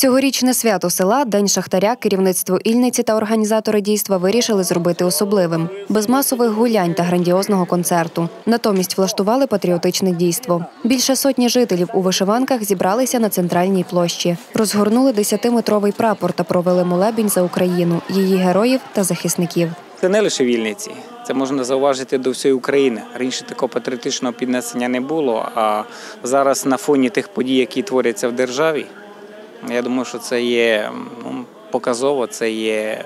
Цьогорічне свято села День Шахтаря, керівництво Ільниці та організатори дійства вирішили зробити особливим, без масових гулянь та грандіозного концерту. Натомість влаштували патріотичне дійство. Більше сотні жителів у вишиванках зібралися на центральній площі, розгорнули 10-метровий прапор та провели молебінь за Україну, її героїв та захисників. Це не лише вільниці, це можна зауважити до всієї України. Раніше такого патріотичного піднесення не було. А зараз на фоні тих подій, які творяться в державі, я думаю, що це є ну, показово, це є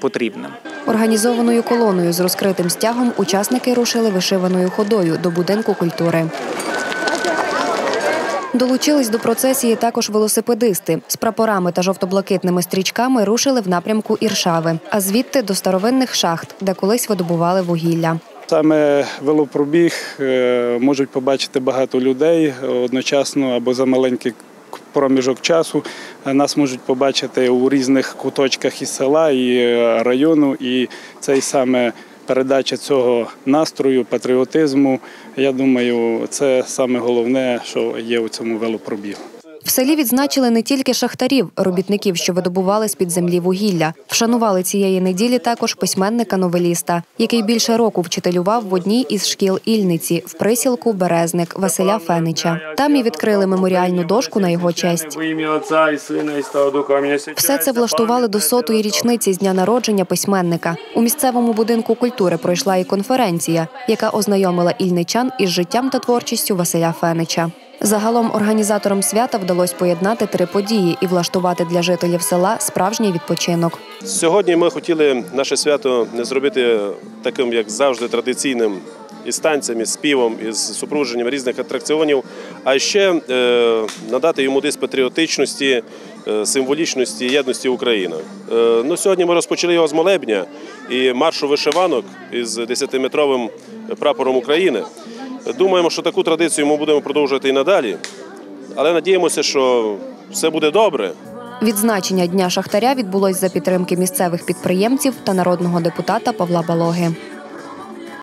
потрібним. Організованою колоною з розкритим стягом учасники рушили вишиваною ходою до будинку культури. Долучились до процесії також велосипедисти. З прапорами та жовто-блакитними стрічками рушили в напрямку Іршави, а звідти до старовинних шахт, де колись видобували вугілля. Саме велопробіг е, можуть побачити багато людей одночасно або за маленький проміжок часу. Е, Нас можуть побачити у різних куточках і села, і е, району. І це саме передача цього настрою, патріотизму. Я думаю, це саме головне, що є у цьому велопробігу. В селі відзначили не тільки шахтарів, робітників, що видобували з-під землі вугілля. Вшанували цієї неділі також письменника-новеліста, який більше року вчителював в одній із шкіл Ільниці в присілку Березник Василя Фенича. Там і відкрили меморіальну дошку на його честь. Все це влаштували до сотої річниці з дня народження письменника. У місцевому будинку культури пройшла і конференція, яка ознайомила ільничан із життям та творчістю Василя Фенича. Загалом організаторам свята вдалося поєднати три події і влаштувати для жителів села справжній відпочинок. Сьогодні ми хотіли наше свято не зробити таким, як завжди, традиційним із танцями, з співом, із супроводженням різних атракціонів, а ще е, надати йому десь патріотичності, е, символічності, єдності України. Е, ну, сьогодні ми розпочали його з молебня і маршу вишиванок із 10-метровим прапором України. Думаємо, що таку традицію ми будемо продовжувати і надалі, але надіємося, що все буде добре. Відзначення Дня Шахтаря відбулось за підтримки місцевих підприємців та народного депутата Павла Балоги.